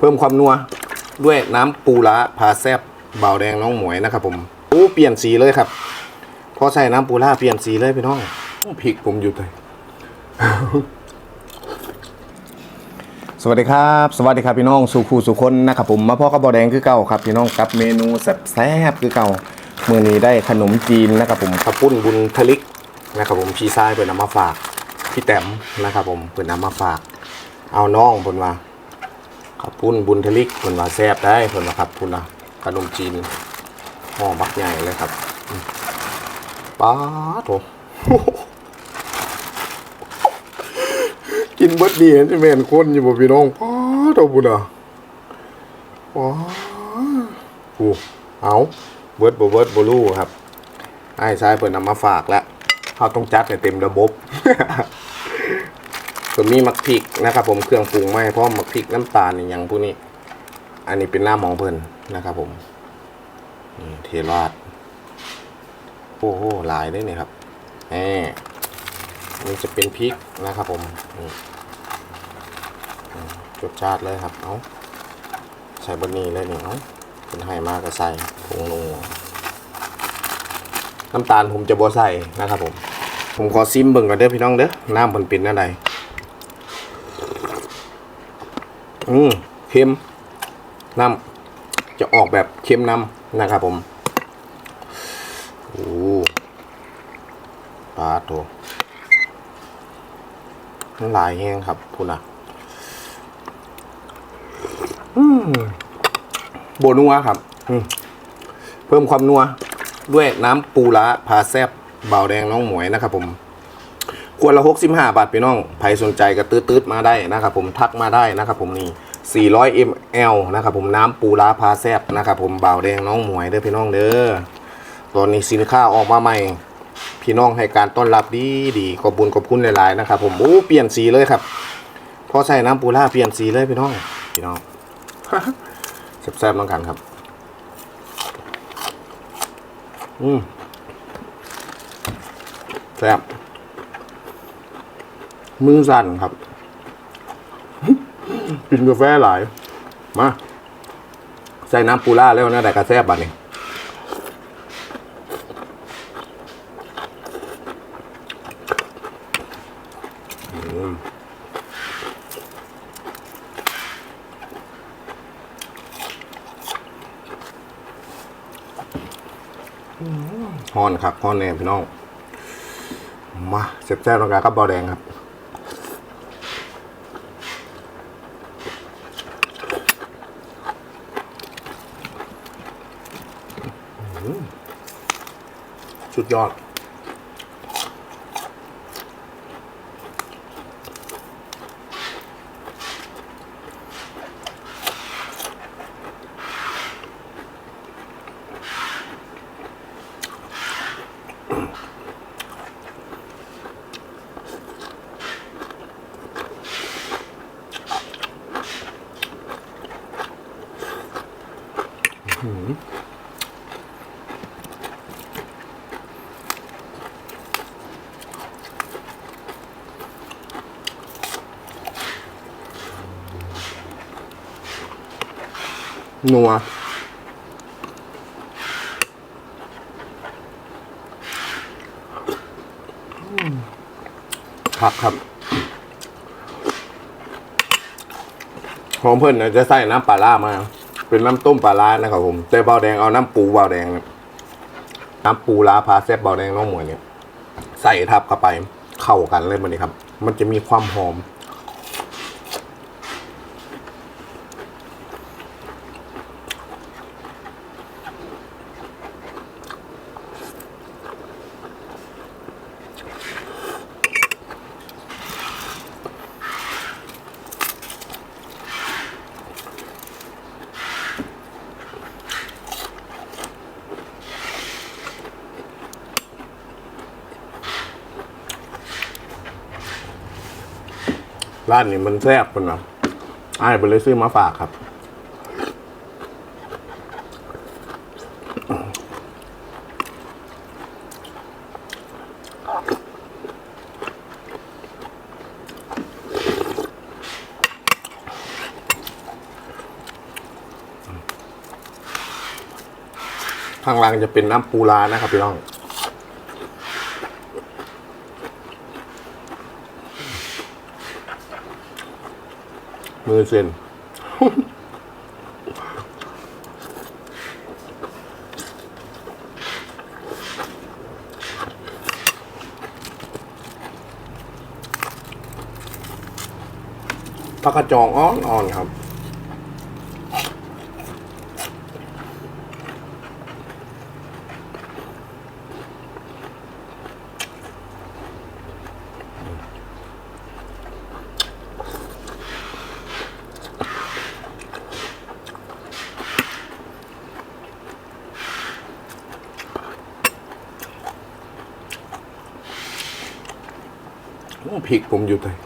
เพิ่มความนัวด้วยน้ำปูร้าพาแซบเบาแดงน้องหมวยนะครับผมโอ้เปลี่ยนสีเลยครับพอใส่น้ำปูร้าเปลี่ยนสีเลยพี่น้องพริกผมอยู่เลยสวัสดีครับ สวัสดีครับพี่น้องสุขูสุคนนะครับผมมาพ่อกับบอแดงคือเก่าครับพี่น้องกับเมนูแซ่บๆคือเก่ามือนี้ได้ขนมจีนนะครับผมข้าวปุ้นบุญทลิกนะครับผมพี่ชายเปิดนำมาฝากพี่แต้มนะครับผมเปิดนำมาฝาก เอาน้องเพิ่นว่า ข้าวปุ้นบุญทลิกเพิ่นว่าแซ่บได้เพิ่นว่าครับพุ่นนะขนมจีนห่อบักใหญ่เลยครับป๊าโถกินเบิดดีเห็นแม่นคนอยู่บ่พี่น้องป๊าดเอาบุญอะว้าโอ้เอาเบิดบ่เบิดบ่รู้ครับไอ้ชายเพิ่นนำมาฝากแล้วเขาต้องจัดให้เต็มระบบ ส่วนมีมักพริกนะครับ ผมเครื่องปรุงไม่พร้อมมักพริกน้ำตาลอย่างพวกนี้ อันนี้เป็นหน้ำของเพลินนะครับ ผมเทราดโอ้โหหลายได้เนี่ยครับแหมนี่จะเป็นพริกนะครับ ผมนี่อืมรสชาติเลยครับ เอาใส่บนนี้เลยนี่เอาเป็นให้มากก็ใส่ผงนัวน้ำตาลผมจะบ่ใส่นะครับผม ผมขอซิมเบิ่งก่อนเด้อพี่น้องเด้อน้ำมันเป็นอะไร อืมเค็มน้ำจะออกแบบเค็มน้ำนะครับผมโอ้ปลาตน้ำลายแห้งครับคุณอะอืมโบนัวครับอืมเพิ่มความนัวด้วยน้ำปูร้าพาแซบเบาแดงน้องหมวยนะครับผม ขวดละ65 บาทพี่น้องใครสนใจก็ตืดๆมาได้นะครับผมทักมาได้นะครับผมนี่400 ml นะครับผมน้ำปูร้าพาแซบนะครับผมบ่าวแดงน้องหมวยเด้อพี่น้องเด้อตอนนี้สินค้าออกมาใหม่ พี่น้องให้การต้อนรับดีดีขอบคุญขอบคุณหลายๆนะครับผมโอ้เปลี่ยนสีเลยครับพอใส่น้ำปูร้าเปลี่ยนสีเลยพี่น้องพี่น้องแซ่บๆน้องกันครับ อืมแซ่บ มือสั่นครับ กินกาแฟหลาย มา ใส่น้ำปูล่าแล้วนะแต่กระแซบบัดนี้อืมฮอนครับฮอนแน่พี่น้อง มาแซ่บๆน้องกากับบอแดงครับ สุดยอด นัว ครับครับของเพื่อนน่ะจะใส่น้ำปลาล่ามา เป็นน้ำต้มปลาล่านะครับผมแต่เบาแดงเอาน้ำปูเบาแดงเนี่ยน้ำปูลาพาแซ่บเบาแดงน้องหมวยเนี่ย ใส่ทับเข้าไป เข้ากันเลยมันนี่ครับ มันจะมีความหอม ร้านนี้มันแซ่บมันนะไอ้ไปเลยซื้อมาฝากครับข้างล่างจะเป็นน้ำปูรานะครับพี่น้อง มือเซ็นผักกระจองอ่อนๆครับ โอ้ พริกผมอยู่เลย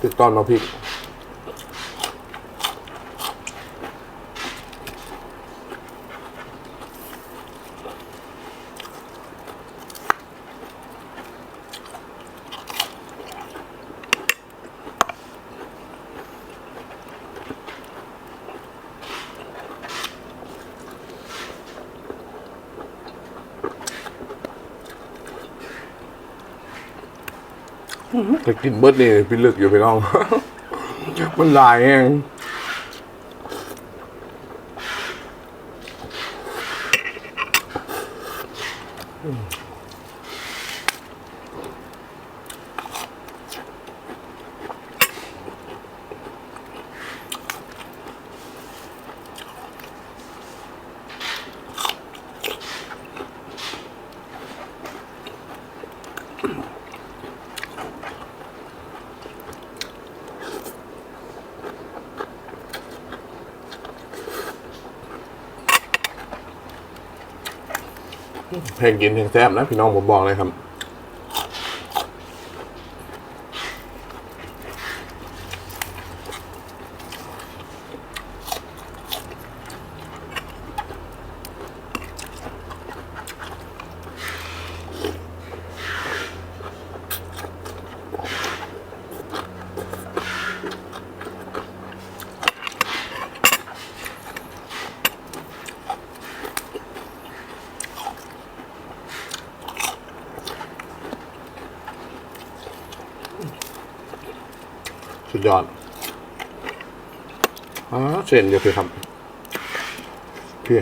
ติดตอนมาพริก แต่กินเบิร์ดนี่พี่ลึกอยู่พี่น้อง มันหลายเอง แห้งกินแห้งแซ่บนะพี่น้องผมบอกเลยครับ ยอดอ๋อเส้นเดียวคือครับเพี่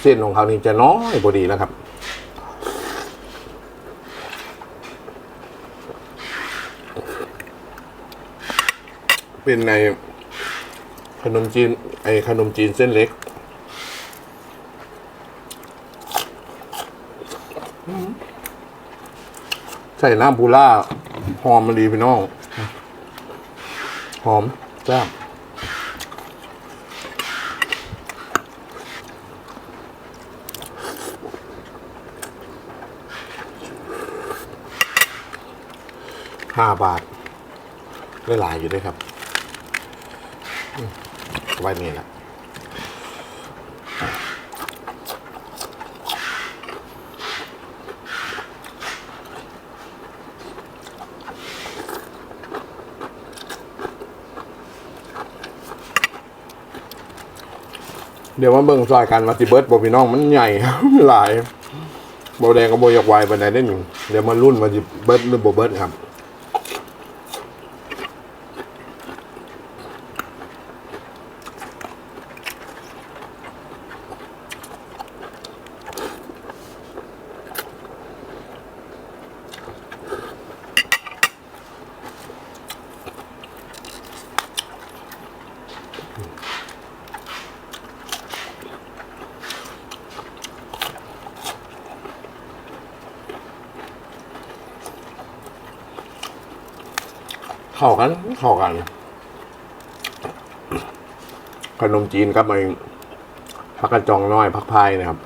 เส้นของเขานี่จะน้อยพอดีแล้วครับ เป็นในขนมจีน ไอขนมจีนเส้นเล็กใส่น้ำปูล่าหอมมันดีพี่น้อง หอมแซ่ ห้าบาทได้หลายอยู่ด้วยครับไว้นี่แหละเดี๋ยวมาเบิ่งซอยกันมาติเบิร์ดบอพี่น้องมันใหญ่หลายโบแดงกับโบยกไวไปไหนได้หนึ่งเดี๋ยวมารุ่นมาจิเบิร์ดหรือโบเบิร์ดครับ เข้ากันเข้ากัน ขนมจีนกับไอ้ผักกระจองน้อยผักพายนะครับ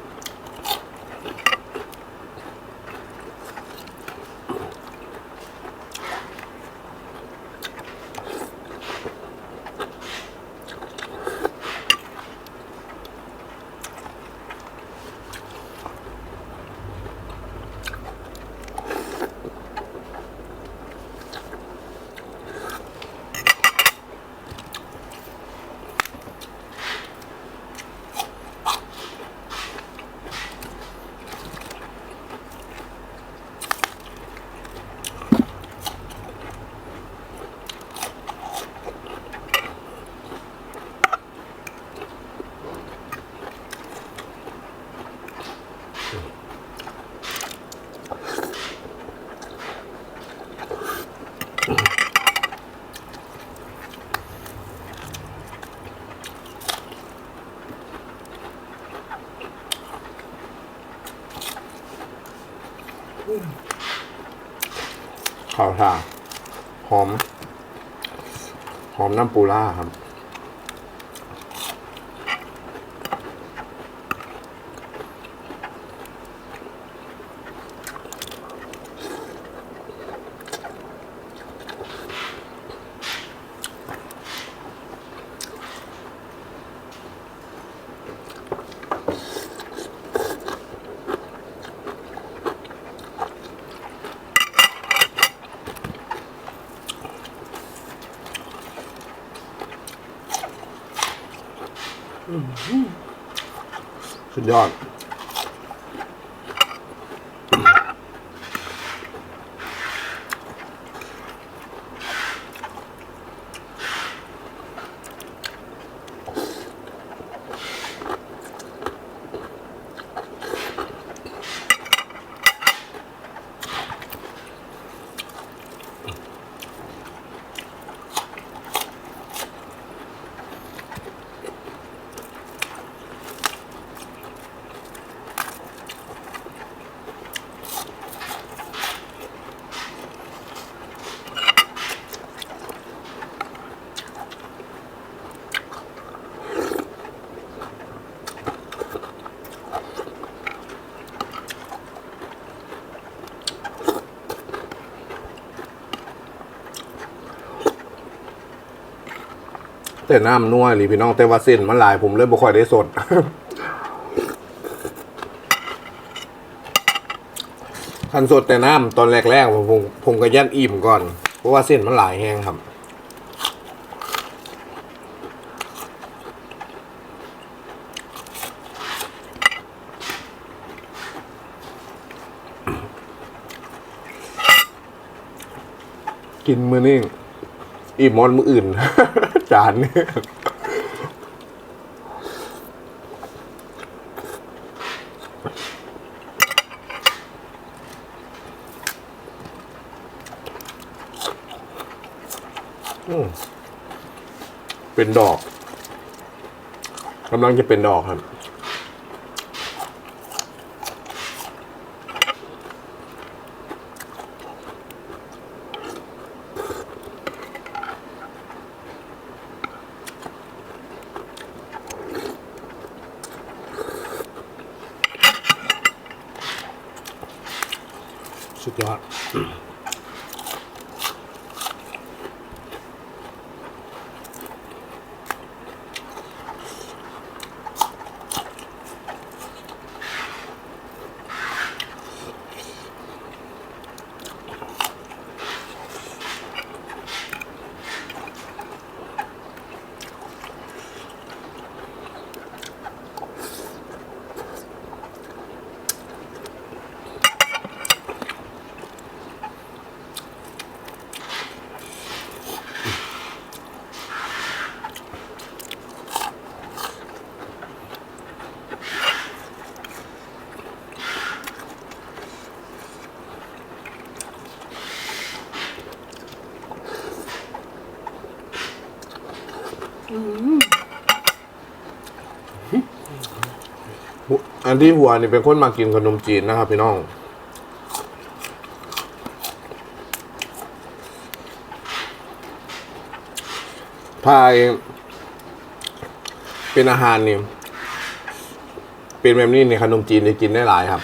ข้าวชาหอม หอมน้ำปูล่าครับ สุดยอด แต่น้ำนัวหรือพี่น้องแต่ว่าเส้นมันหลายผมเลยบ่ค่อยได้สด คันสดแต่น้ำตอนแรกๆผมผมก็ยันอิ่มก่อน เพราะว่าเส้นมันหลายแห้งครับกินมือนี่ อิ่มมอนมืออื่น จานนี่เป็นดอกกำลังจะเป็นดอกครับ สุดยอด อันที่หัวนี่เป็นคนมากินขนมจีนนะครับ พี่น้อง พายเป็นอาหารนี่ เป็นแบบนี้ในขนมจีนจะกินได้หลายครับ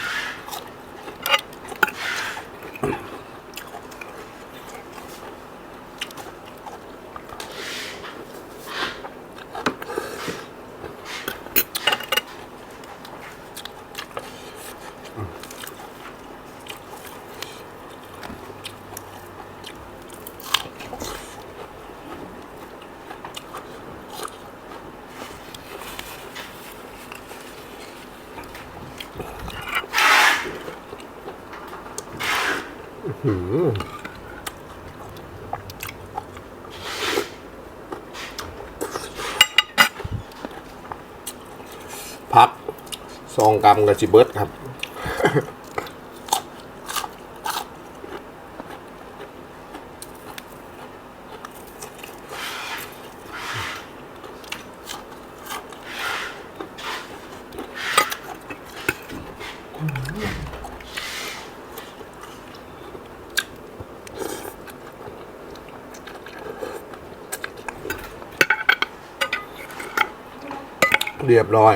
พักซองกำกับจิเบิร์ตครับ เรียบร้อย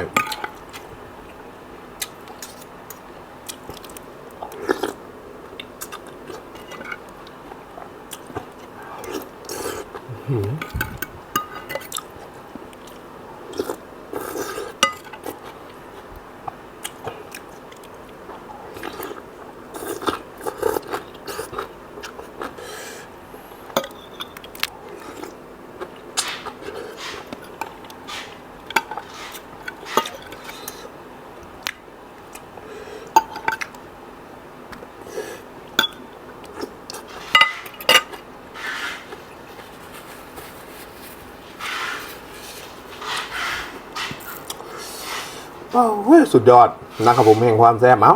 โอ้โห สุดยอดนะครับผมแห่งความแซ่บเอ้า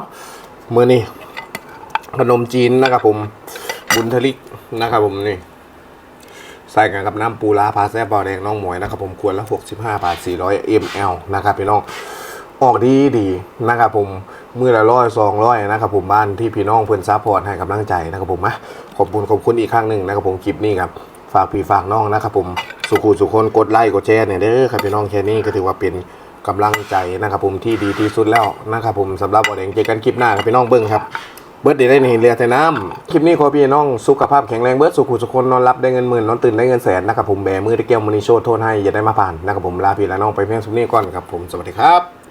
มือนี่ขนมจีนนะครับผมบุญทลิกนะครับผมนี่ใส่กันกับน้ำปูร้าพาแซ่บบอแดงน้องหมวยนะครับผมควรละ65บาท400 ml นะครับพี่น้องออกดีดีนะครับผมมือละร้อยสองร้อยนะครับผมบ้านที่พี่น้องเพื่อนซัพพอร์ตให้กำลังใจนะครับผมนะขอบคุณขอบคุณอีกครั้งหนึ่งนะครับผมคลิปนี้ครับฝากพี่ฝากน้องนะครับผมสุขุสุคนกดไลค์กดแชร์เนี่ยเด้อครับพี่น้องแค่นี้ก็ถือว่าเป็น กำลังใจนะครับผมที่ดีที่สุดแล้วนะครับผมสำหรับบอแดงเจอกันคลิปหน้าครับพี่น้องเบิ้งครับเบิร์ดเดย์ได้ในเรือแต่น้ำคลิปนี้ขอพี่น้องสุขภาพแข็งแรงเบิร์ดสุขุสุขคนนอนรับได้เงินหมื่นนอนตื่นได้เงินแสนนะครับผมแบมือได้เกี่ยวมอนิโชว์โทษให้อย่าได้มาผ่านนะครับผมลาพี่และน้องไปเพียงสุนี้ก่อนครับผมสวัสดีครับ